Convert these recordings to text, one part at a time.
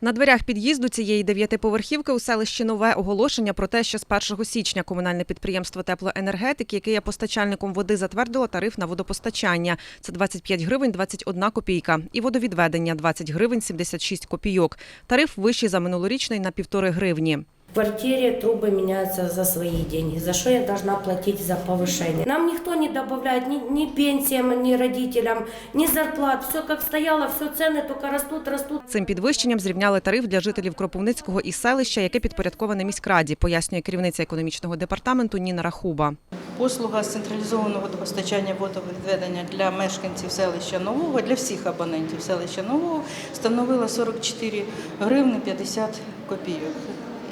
На дверях під'їзду цієї дев'ятиповерхівки у селищі Нове оголошення про те, що з 1 січня комунальне підприємство теплоенергетики, яке є постачальником води, затвердило тариф на водопостачання. Це 25 гривень 21 копійка. І водовідведення 20 гривень 76 копійок. Тариф вищий за минулорічний на півтори гривні В квартире трубы меняются за свои деньги. За что я должна платить за повышение? Нам никто не добавляет ни, ни пенсиям, ни родителям, ни зарплат. Все как стояло, все цены только растут, растут. Цим підвищенням зрівняли тариф для жителів Кропивницького і селища, яке підпорядковане міськраді, пояснює керівниця економічного департаменту Ніна Рахуба. Послуга з централізованого водопостачання водовідведення для мешканців селища Нового, для всіх абонентів селища Нового становила 44 гривни 50 копійок.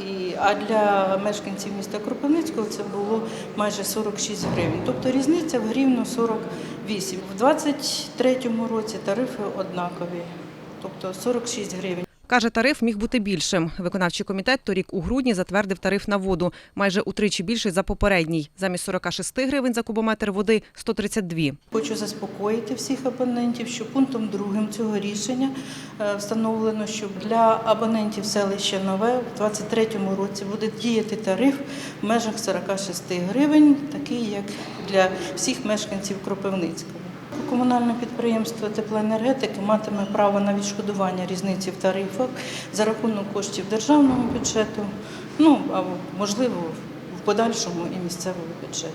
І, а для мешканців міста Кропивницького це було майже 46 гривень. Тобто різниця в гривну 48. В 2023 році тарифи однакові, тобто 46 гривень. Каже, тариф міг бути більшим. Виконавчий комітет торік у грудні затвердив тариф на воду, майже утричі більший за попередній. Замість 46 гривень за кубометр води – 132. Хочу заспокоїти всіх абонентів, що пунктом другим цього рішення е, встановлено, що для абонентів селища Нове в 2023 році буде діяти тариф в межах 46 гривень, такий як для всіх мешканців Кропивницького. Комунальне підприємство теплоенергетики матиме право на відшкодування різниці в тарифах за рахунок коштів державного бюджету, ну а можливо в подальшому і місцевого бюджету.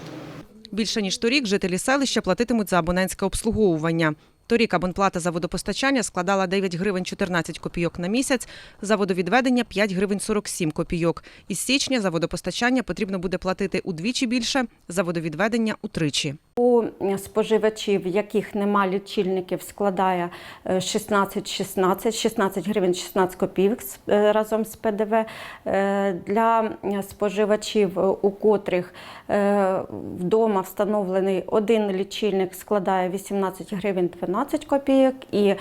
Більше ніж торік жителі селища платитимуть за абонентське обслуговування. Торік абонплата за водопостачання складала 9 гривень 14 копійок на місяць, за водовідведення 5 гривень 47 копійок. Із січня за водопостачання потрібно буде платити удвічі більше, за водовідведення – утричі. У споживачів, яких нема лічильників, складає е, 16,16, 16 гривень 16 копійок е, разом з ПДВ. Е, Для споживачів, е, у котрих вдома встановлений один лічильник, складає 18 гривень 12 копійок. І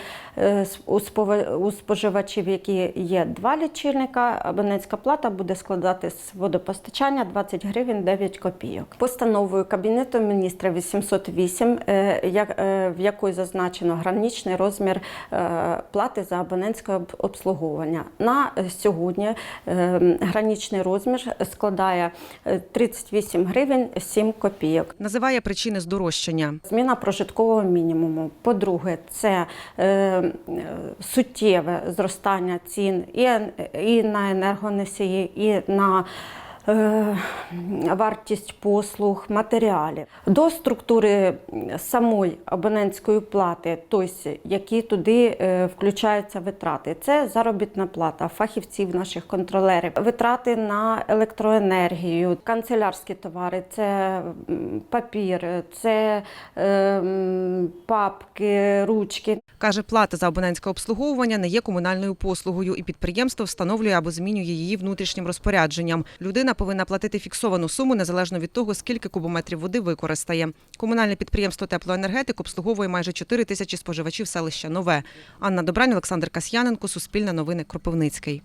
у споживачів, які є два лічильника, абонентська плата буде складати з водопостачання 20 гривень 9 копійок. Постановою Кабінету міністра 808, е, е, в якої зазначено граничний розмір е, плати за абонентське обслуговування. На сьогодні граничний розмір складає е, 38 гривень 7 копійок. Називає причини здорожчання. Зміна прожиткового мінімуму. По-друге, це суттєве зростання цін і, на енергоносії, і на вартість послуг, матеріалів. До структури самої абонентської плати, тобто які туди е, включаються витрати. Це заробітна плата фахівців наших контролерів, витрати на електроенергію, канцелярські товари, це папір, це е, папки, ручки. Каже, плата за абонентське обслуговування не є комунальною послугою, і підприємство встановлює або змінює її внутрішнім розпорядженням. Людина повинна платити фіксовану суму незалежно від того, скільки кубометрів води використає. Комунальне підприємство теплоенергетик обслуговує майже 4 тисячі споживачів селища Нове. Анна Добрань, Олександр Касьяненко, Суспільне новини, Кропивницький.